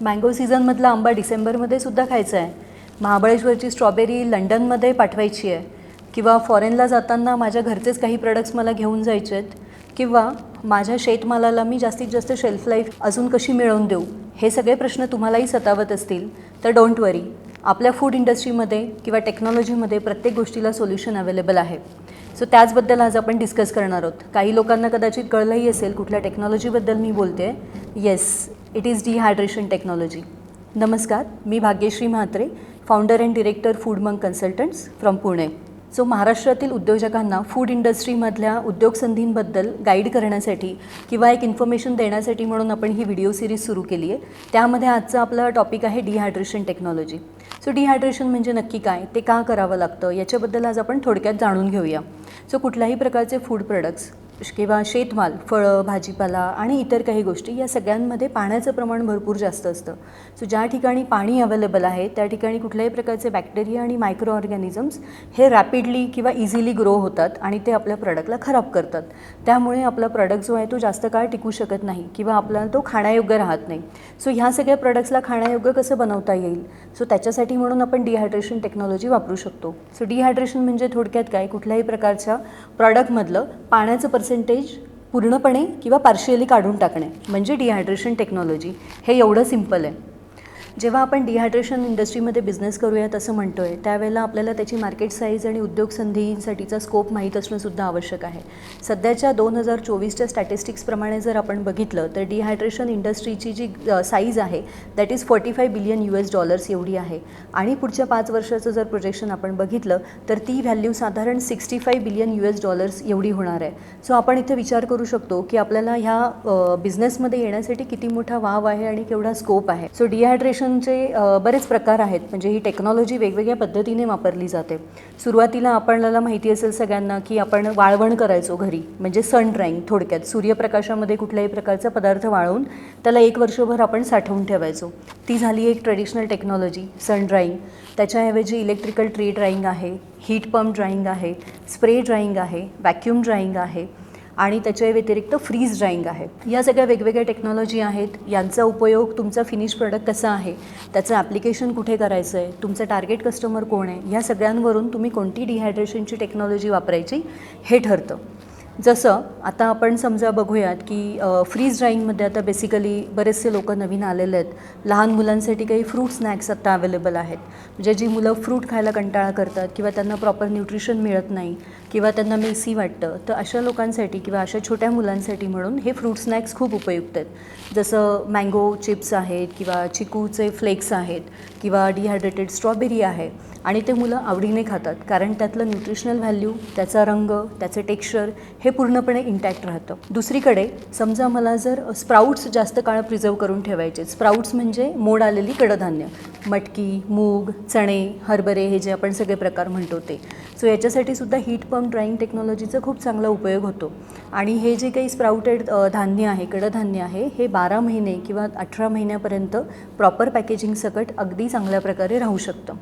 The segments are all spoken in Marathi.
मँगो सीझनमधला आंबा डिसेंबरमध्ये सुद्धा खायचा आहे. महाबळेश्वरची स्ट्रॉबेरी लंडनमध्ये पाठवायची आहे. किंवा फॉरेनला जाताना माझ्या घरचेच काही प्रोडक्ट्स मला घेऊन जायचे आहेत. किंवा माझ्या शेतमालाला मी जास्तीत जास्त शेल्फ लाईफ अजून कशी मिळवून देऊ? हे सगळे प्रश्न तुम्हालाही सतावत असतील. तर डोंट वरी आपल्या फूड इंडस्ट्रीमध्ये किंवा टेक्नॉलॉजीमध्ये प्रत्येक गोष्टीला सोल्युशन अवेलेबल आहे. सो त्याचबद्दल आज आपण डिस्कस करणार आहोत. काही लोकांना कदाचित कळलंही असेल कुठल्या टेक्नॉलॉजीबद्दल मी बोलते yes it is dehydration technology नमस्कार मी Bhagyashree Mhatre founder and director food मंग कन्सल्टंट्स फ्रॉम पुणे सो महाराष्ट्रातील उद्योजकांना फूड इंडस्ट्रीमधल्या उद्योग संधींबद्दल गाईड करण्यासाठी किंवा एक इन्फॉर्मेशन देण्यासाठी म्हणून आपण ही व्हिडिओ सिरीज सुरू केली आहे. त्यामध्ये आजचा आपला टॉपिक आहे डिहायड्रेशन टेक्नॉलॉजी सो डिहायड्रेशन म्हणजे नक्की काय? ते का करावं लागतं? याच्याबद्दल आज आपण थोडक्यात जाणून घेऊया. सो कुठल्याही प्रकारचे फूड प्रोडक्ट्स किंवा शेतमाल फळं भाजीपाला आणि इतर काही गोष्टी या सगळ्यांमध्ये पाण्याचं प्रमाण भरपूर जास्त असतं. सो ज्या ठिकाणी पाणी अवेलेबल आहे त्या ठिकाणी कुठल्याही प्रकारचे बॅक्टेरिया आणि मायक्रो ऑर्गॅनिझम्स हे रॅपिडली किंवा इझिली ग्रो होतात आणि ते आपल्या प्रॉडक्टला खराब करतात. त्यामुळे आपला प्रॉडक्ट जो आहे तो जास्त काळ टिकू शकत नाही किंवा आपल्याला तो खाण्यायोग्य राहत नाही. सो ह्या सगळ्या प्रॉडक्ट्सला खाण्यायोग्य कसं बनवता येईल? सो त्याच्यासाठी म्हणून आपण डिहायड्रेशन टेक्नॉलॉजी वापरू शकतो. सो डिहायड्रेशन म्हणजे थोडक्यात काय? कुठल्याही प्रकारच्या प्रॉडक्टमधलं पाण्याचं पर्सेंटेज पूर्णपणे किंवा पार्शियली काढून टाकणे. म्हणजे डिहायड्रेशन टेक्नॉलॉजी हे एवढं सिंपल आहे. जेव्हा आपण डिहायड्रेशन इंडस्ट्रीमध्ये बिझनेस करूयात असं म्हणतो आहे त्यावेळेला आपल्याला त्याची मार्केट साईज आणि उद्योग संधींसाठीचा स्कोप माहीत असणंसुद्धा आवश्यक आहे. सध्याच्या दोन हजार चोवीसच्या स्टॅटिस्टिक्सप्रमाणे जर आपण बघितलं तर डिहायड्रेशन इंडस्ट्रीची जी साईज आहे that is forty five billion U S dollars एवढी आहे. आणि पुढच्या पाच वर्षाचं जर प्रोजेक्शन आपण बघितलं तर ती व्हॅल्यू साधारण sixty five billion U S dollars एवढी होणार आहे. सो आपण इथे विचार करू शकतो की आपल्याला ह्या बिझनेसमध्ये येण्यासाठी किती मोठा वाव आहे आणि केवढा स्कोप आहे. सो डिहायड्रेशन अ, बरेच प्रकार आहेत. म्हणजे ही टेक्नॉलॉजी वेगवेगळ्या पद्धतीने वापरली जाते. सुरुवातीला आपल्याला माहिती असेल सगळ्यांना की आपण वाळवण करायचो घरी. म्हणजे सन ड्राईंग थोडक्यात. सूर्यप्रकाशामध्ये कुठल्याही प्रकारचा पदार्थ वाळवून त्याला एक वर्षभर आपण साठवून ठेवायचो. ती झाली एक ट्रेडिशनल टेक्नॉलॉजी सन ड्राईंग त्याच्याऐवजी इलेक्ट्रिकल ट्री ड्राईंग आहे हीट पंप ड्राईंग आहे स्प्रे ड्राईंग आहे वॅक्यूम ड्राईंग आहे. आणि त्याच्या व्यतिरिक्त फ्रीज ड्राईंग आहे. या सगळ्या वेगवेगळ्या टेक्नॉलॉजी आहेत. यांचा उपयोग तुमचा फिनिश प्रोडक्ट कसा आहे? त्याचं ॲप्लिकेशन कुठे करायचं आहे तुमचं टार्गेट कस्टमर कोण आहे? ह्या सगळ्यांवरून तुम्ही कोणती डिहायड्रेशनची टेक्नॉलॉजी वापरायची हे ठरतं. जसं आता आपण समजा बघूयात की फ्रीज ड्राईंगमध्ये आता बेसिकली बरेचसे लोक नवीन आलेले आहेत. लहान मुलांसाठी काही फ्रूट स्नॅक्स आता अवेलेबल आहेत. म्हणजे जी मुलं फ्रूट खायला कंटाळा करतात किंवा त्यांना प्रॉपर न्यूट्रिशन मिळत नाही किंवा त्यांना मेसी वाटतं तर अशा लोकांसाठी किंवा अशा छोट्या मुलांसाठी म्हणून हे फ्रूट स्नॅक्स खूप उपयुक्त आहेत. जसं मँगो चिप्स आहेत किंवा चिकूचे फ्लेक्स आहेत किंवा डिहायड्रेटेड स्ट्रॉबेरी आहे. आणि ते मुलं आवडीने खातात कारण त्यातलं न्यूट्रिशनल व्हॅल्यू त्याचा रंग त्याचं टेक्स्चर हे पूर्णपणे इंटॅक्ट राहतं. दुसरीकडे समजा मला जर स्प्राऊट्स जास्त काळ प्रिझर्व करून ठेवायचे स्प्राऊट्स म्हणजे मोड आलेली कडधान्य मटकी मूग चणे हरभरे हे जे आपण सगळे प्रकार म्हणतो ते. सो याच्यासाठी सुद्धा हीट पंप ड्राईंग टेक्नॉलॉजीचा खूप चांगला उपयोग होतो. आणि हे जे काही स्प्राउटेड धान्य आहे कडधान्य आहे हे बारा महिने किंवा अठरा महिन्यापर्यंत प्रॉपर पॅकेजिंग सकट अगदी चांगल्या प्रकारे राहू शकतं.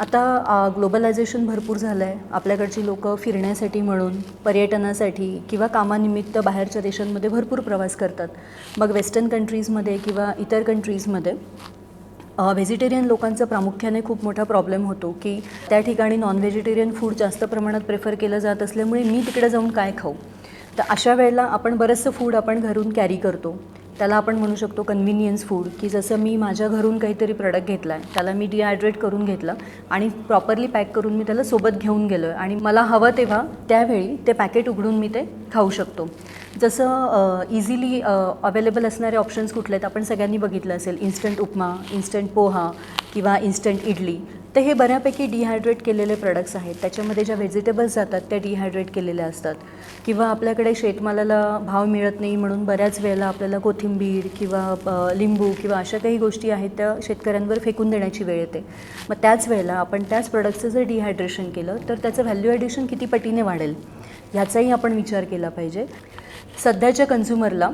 आता ग्लोबलायझेशन भरपूर झालं आहे आपल्याकडची लोकं फिरण्यासाठी म्हणून पर्यटनासाठी किंवा कामानिमित्त बाहेरच्या देशांमध्ये भरपूर प्रवास करतात. मग वेस्टर्न कंट्रीजमध्ये किंवा इतर कंट्रीजमध्ये व्हेजिटेरियन लोकांचा प्रामुख्याने खूप मोठा प्रॉब्लेम होतो की त्या ठिकाणी नॉन व्हेजिटेरियन फूड जास्त प्रमाणात प्रेफर केलं जात असल्यामुळे मी तिकडे जाऊन काय खाऊ? तर अशा वेळेला आपण बरंचसं फूड आपण घरून कॅरी करतो. त्याला आपण म्हणू शकतो कन्व्हिनियन्स फूड की जसं मी माझ्या घरून काहीतरी प्रॉडक्ट घेतला आहे त्याला मी डिहायड्रेट करून घेतलं आणि प्रॉपरली पॅक करून मी त्याला सोबत घेऊन गेलो आहे आणि मला हवं तेव्हा त्यावेळी ते पॅकेट उघडून मी ते खाऊ शकतो. जसं इझिली अवेलेबल असणारे ऑप्शन्स कुठले आहेत? आपण सगळ्यांनी बघितलं असेल इन्स्टंट उपमा इन्स्टंट पोहा किंवा इन्स्टंट इडली. तर हे बऱ्यापैकी डिहायड्रेट केलेले प्रोडक्ट्स आहेत. त्याच्यामध्ये ज्या व्हेजिटेबल्स जातात त्या डिहायड्रेट केलेल्या असतात. किंवा आपल्याकडे शेतमालाला भाव मिळत नाही म्हणून बऱ्याच वेळेला आपल्याला कोथिंबीर किंवा लिंबू किंवा अशा काही गोष्टी आहेत त्या शेतकऱ्यांवर फेकून देण्याची वेळ येते. मग त्याच वेळेला आपण त्याच प्रोडक्टचं जर डिहायड्रेशन केलं तर त्याचं व्हॅल्यू ॲडिशन किती पटीने वाढेल? ह्याचाही आपण विचार केला पाहिजे. सध्याच्या कन्झ्युमरला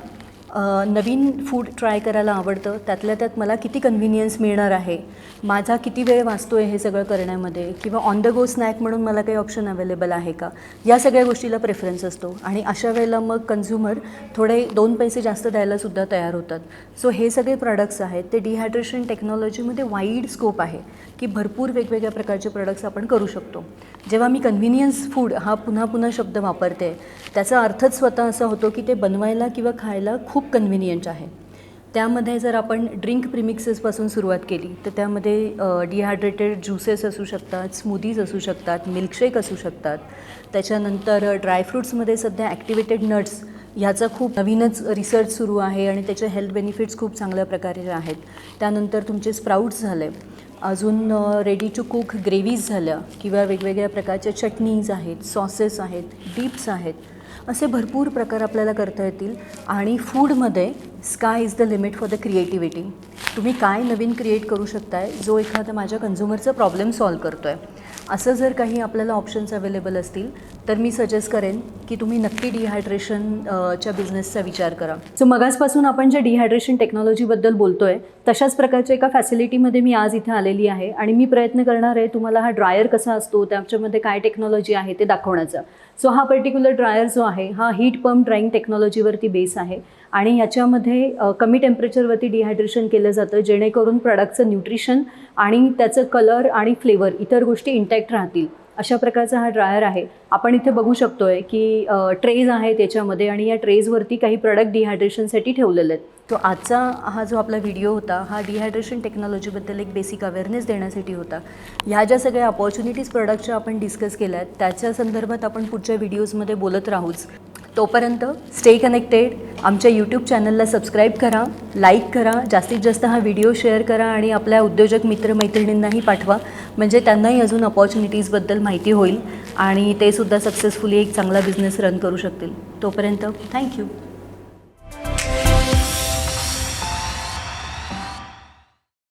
नवीन फूड ट्राय करायला आवडतं. त्यातल्या त्यात मला किती कन्व्हिनियन्स मिळणार आहे? माझा किती वेळ वाचतो आहे हे सगळं करण्यामध्ये? किंवा ऑन द गो स्नॅक म्हणून मला काही ऑप्शन अवेलेबल आहे का? या सगळ्या गोष्टीला प्रेफरन्स असतो. आणि अशा वेळेला मग कन्झ्युमर थोडे दोन पैसे जास्त द्यायलासुद्धा तयार होतात. सो हे सगळे प्रॉडक्ट्स आहेत. ते डिहायड्रेशन टेक्नॉलॉजीमध्ये वाईड स्कोप आहे. की भरपूर वेगवेगळ्या प्रकारचे प्रॉडक्ट्स आपण करू शकतो. जेव्हा मी कन्व्हिनियन्स फूड हा पुन्हा पुन्हा शब्द वापरते त्याचा अर्थच स्वतः असा होतो की ते बनवायला किंवा खायला खूप कन्व्हिनियंट आहे. त्यामध्ये जर आपण ड्रिंक प्रिमिक्सेसपासून सुरुवात केली तर त्यामध्ये डिहायड्रेटेड ज्युसेस असू शकतात स्मूदीज असू शकतात मिल्कशेक असू शकतात. त्याच्यानंतर ड्रायफ्रूट्समध्ये सध्या ॲक्टिवेटेड नट्स ह्याचा खूप नवीनच रिसर्च सुरू आहे आणि त्याचे हेल्थ बेनिफिट्स खूप चांगल्या प्रकारे आहेत. त्यानंतर तुमचे स्प्राउट्स झाले. अजून रेडी टू कुक ग्रेव्हीज झाल्या किंवा वेगवेगळ्या प्रकारच्या चटणीज आहेत सॉसेस आहेत डिप्स आहेत. असे भरपूर प्रकार आपल्याला करता येतील. आणि फूडमध्ये sky is the limit for the creativity तुम्ही काय नवीन क्रिएट करू शकताय जो एखादा माझ्या कन्झ्युमरचा प्रॉब्लेम सॉल्व करतो आहे असं जर काही आपल्याला ऑप्शन्स अवेलेबल असतील तर मी सजेस्ट करेन की तुम्ही नक्की डिहायड्रेशन च्या बिझनेसचा विचार करा. सो मगासपासून आपण जे डिहायड्रेशन टेक्नॉलॉजीबद्दल बोलतो आहे तशाच प्रकारच्या एका फॅसिलिटीमध्ये मी आज इथे आलेली आहे आणि मी प्रयत्न करणार आहे तुम्हाला हा ड्रायर कसा असतो त्याच्यामध्ये काय टेक्नॉलॉजी आहे ते दाखवण्याचा. सो हा पर्टिक्युलर ड्रायर जो आहे हा हीट पंप ड्राईंग टेक्नॉलॉजीवरती बेस आहे आणि ह्याच्यामध्ये कमी टेम्परेचरवरती डिहायड्रेशन केलं जातं जेणेकरून प्रॉडक्टचं न्यूट्रिशन आणि त्याचं कलर आणि फ्लेवर इतर गोष्टी इंटॅक्ट राहतील. अशा प्रकारचा हा ड्रायर आहे. आपण इथे बघू शकतोय की ट्रेज आहे त्याच्यामध्ये आणि या ट्रेजवरती काही प्रॉडक्ट डिहायड्रेशनसाठी ठेवलेले आहेत. तो आजचा हा जो आपला व्हिडिओ होता हा डिहायड्रेशन टेक्नॉलॉजीबद्दल एक बेसिक अवेअरनेस देण्यासाठी होता. ह्या ज्या सगळ्या अपॉर्च्युनिटीज प्रोडक्टच्या आपण डिस्कस केल्या आहेत त्याच्या संदर्भात आपण पुढच्या व्हिडिओजमध्ये बोलत राहूच. तोपर्यंत स्टे कनेक्टेड आमच्या यूट्यूब चॅनलला सबस्क्राईब करा लाईक करा जास्तीत जास्त हा व्हिडिओ शेअर करा आणि आपल्या उद्योजक मित्रमैत्रिणींनाही पाठवा. म्हणजे त्यांनाही अजून अपॉर्च्युनिटीजबद्दल माहिती होईल आणि ते सुद्धा सक्सेसफुली एक चांगला बिझनेस रन करू शकतील. तोपर्यंत थँक्यू